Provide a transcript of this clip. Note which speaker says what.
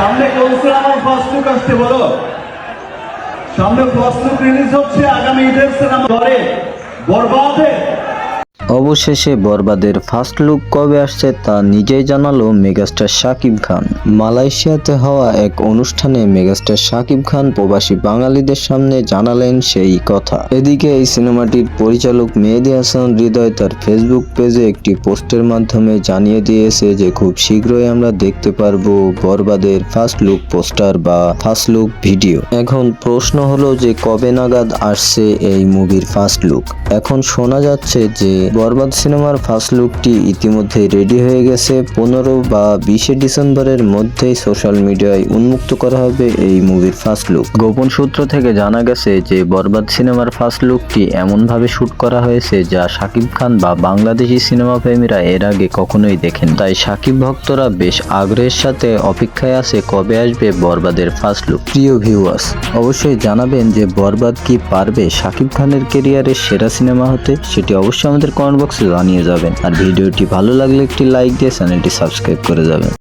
Speaker 1: সামনে কৌশল আমার ফার্স্ট আসতে বলো। সামনে ফাস্টুক রিলিজ হচ্ছে আগামী ঈদের সিনেমা ধরে বরবাদে।
Speaker 2: অবশেষে বরবাদের ফার্স্ট লুক কবে আসছে তা নিজেই জানালো মেগাস্টার শাকিব খান। মালয়েশিয়াতে হওয়া এক অনুষ্ঠানে মেগাস্টার শাকিব খান প্রবাসী বাঙালিদের সামনে জানালেন সেই কথা। এদিকে এই সিনেমাটির পরিচালক মেহেদি হাসান হৃদয় তার ফেসবুক পেজে একটি পোস্টের মাধ্যমে জানিয়ে দিয়েছে যে খুব শীঘ্রই আমরা দেখতে পারব বরবাদের ফার্স্ট লুক পোস্টার বা ফার্স্ট লুক ভিডিও এখন প্রশ্ন হলো যে কবে নাগাদ আসছে এই মুভির ফার্স্ট লুক এখন শোনা যাচ্ছে যে বরবাদ সিনেমার ফার্স্ট লুকটি ইতিমধ্যে রেডি হয়ে গেছে। পনেরো বা বিশে ডিসেম্বরের মধ্যেই সোশ্যাল মিডিয়ায় উন্মুক্ত করা হবে এই মুভির ফার্স্ট লুক গোপন সূত্র থেকে জানা গেছে যে, বরবাদ সিনেমার ফার্স্ট লুকটি এমনভাবে শুট করা হয়েছে যা শাকিব খান বা বাংলাদেশি সিনেমা প্রেমীরা এর আগে কখনোই দেখেন তাই শাকিব ভক্তরা বেশ আগ্রহের সাথে অপেক্ষায় আছে কবে আসবে বরবাদের ফার্স্ট লুক প্রিয় ভিউয়ার্স অবশ্যই জানাবেন যে বরবাদ কি পারবে শাকিব খানের কেরিয়ারের সেরা সিনেমা হতে। সেটি অবশ্যই আমাদের কমেন্ট বক্সে জানিয়ে যাবেন। আর ভিডিওটি ভালো লাগলে একটি লাইক দিয়ে চ্যানেলটি সাবস্ক্রাইব করে যাবেন।